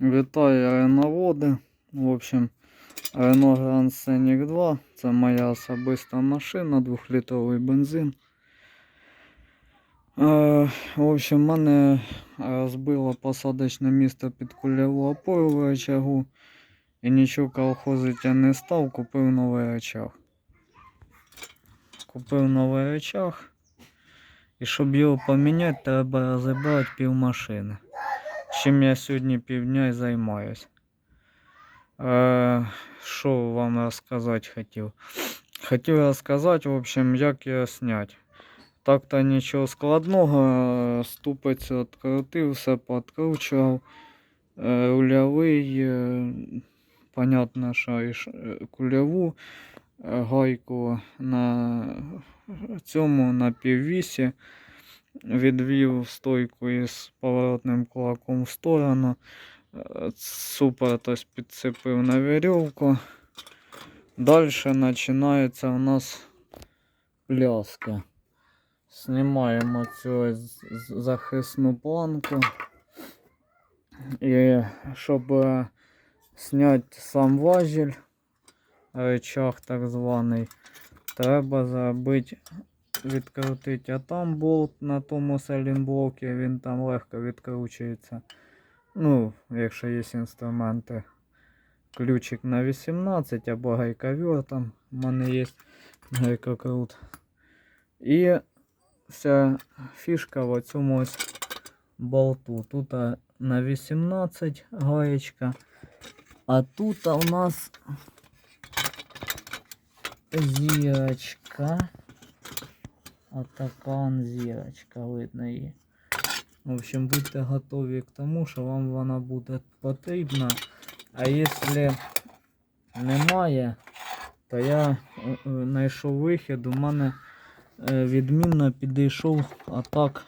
Вітаю реноводи. В общем, Renault Grand Scenic 2. Це моя особиста машина, 2-літровий бензин. Е, в общем, мене розбило посадочне місце під кульову опору в рычагу. І нічого колхозити я не став, купив новий рычаг. Купив новий рычаг. І щоб його поміняти, треба розібрати пів машини чим я сьогодні півдня і займаюсь. Е, Що вам розказати хотів? Хотів розказати, в общем, як його зняти. Так-то нічого складного, ступицю відкрутив, все підкручував. Е, Рульовий, е, понятно, що і е, кульову гайку на цьому на піввісі відвів стойку із поворотним кулаком в сторону. Е, Супер тобто підцепив на вірьовку. Далі починається у нас пляска. Знімаємо цю захисну планку. І щоб е, зняти сам важіль, речах так званий, треба зробити відкрутити, а там болт на тому селінблокі, він там легко відкручується. Ну, якщо є інструменти. Ключик на 18 або гайковер там у мене є гайкокрут. І вся фішка в цьому ось болту. Тут а, на 18 гаєчка, а тут а, у нас зірочка. Отака он зірочка, видно її. В общем, будьте готові к тому, що вам вона буде потрібна. А якщо немає, то я е, е, знайшов вихід. У мене е, відмінно підійшов отак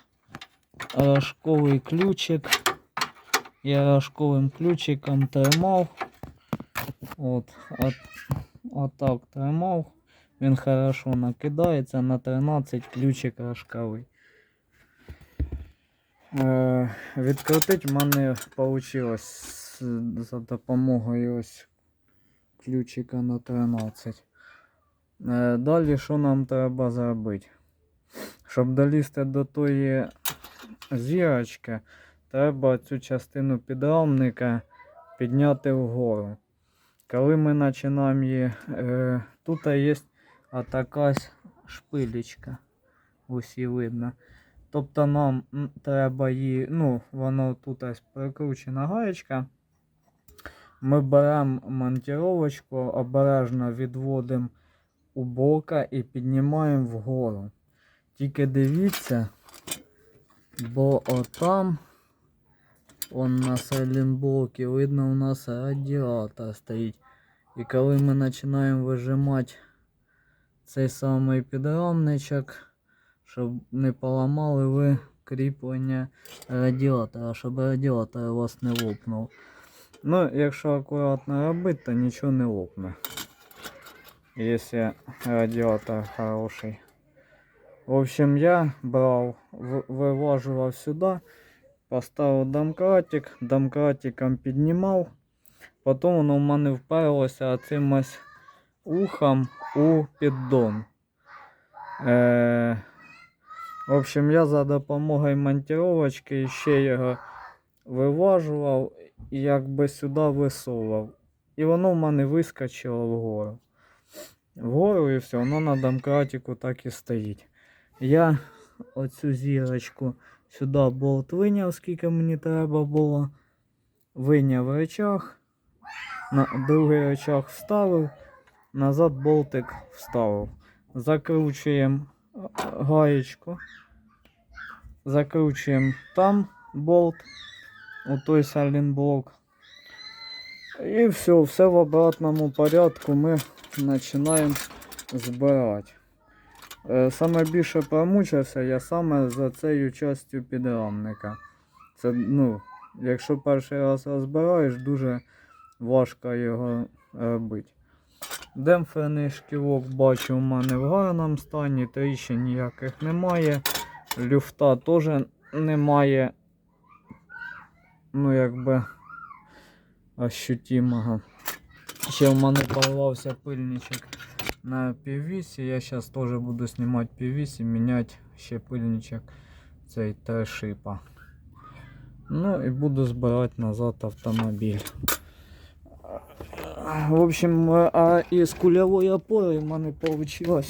рожковий ключик. Я рожковим ключиком тримав. От, от, отак тримав. Він хорошо накидається на 13 ключик рожковий. Е, відкрутити в мене вийшло за допомогою ось ключика на 13. Е, далі що нам треба зробити? Щоб долізти до тої зірочки, треба цю частину підрамника підняти вгору. Коли ми починаємо її, е, тут є така шпилечка. Ось її видно. Тобто нам треба її, ну, воно тут ось прикручена гаєчка. Ми беремо монтировочку, обережно відводимо у бока і піднімаємо вгору. Тільки дивіться, бо отам он на сайлентблокі видно у нас радіатор стоїть. І коли ми починаємо вижимати цей самий підрамничок, щоб не поламали ви кріплення радіатора, щоб радіатор у вас не лопнув. Ну, якщо акуратно робити, то нічого не лопне. Якщо радіатор хороший. В общем, я брав, в- виважував сюди, поставив домкратик, домкратиком піднімав. Потім воно в мене вперлося цим ось ухом у піддон. Е, в общем, я за допомогою монтировочки ще його виважував і якби сюди висовував. І воно в мене вискочило вгору. Вгору і все, воно на домкратику так і стоїть. Я оцю зірочку сюди болт виняв, скільки мені треба було. Виняв речах, на другий речах вставив, назад болтик вставив. Закручуємо е, гаєчку. Закручуємо там болт, у той сайлентблок. І все, все в обратному порядку ми починаємо збирати. Е, Саме більше промучився я саме за цією частю підрамника. Це, ну, якщо перший раз розбираєш, дуже важко його робити. Демпферний шкілок бачу у мене в гарному стані, тріщин ніяких немає. Люфта теж немає. Ну, якби ощутимого. Ще в мене порвався пильничок на піввісі. Я зараз теж буду знімати піввісі, міняти ще пильничок цей та шипа. Ну і буду збирати назад автомобіль. В общем, а із кульової опори в мене вийшло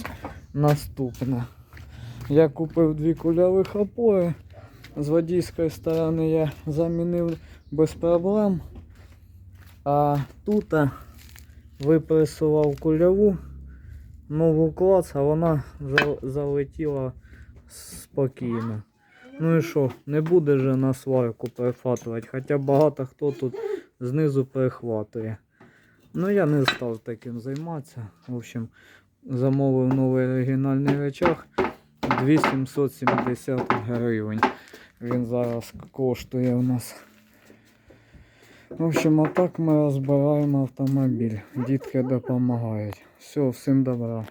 наступне. Я купив дві кульових опори. З водійської сторони я замінив без проблем. А тут випресував кульову нову клац, а вона залетіла спокійно. Ну і що, не буде же на сварку перехватувати, хоча багато хто тут знизу перехватує. Ну я не став таким займатися. В общем, замовив новий оригінальний речах 2770 гривень. Він зараз коштує у нас. В общем, отак ми розбираємо автомобіль. Дітки допомагають. Все, всім добра.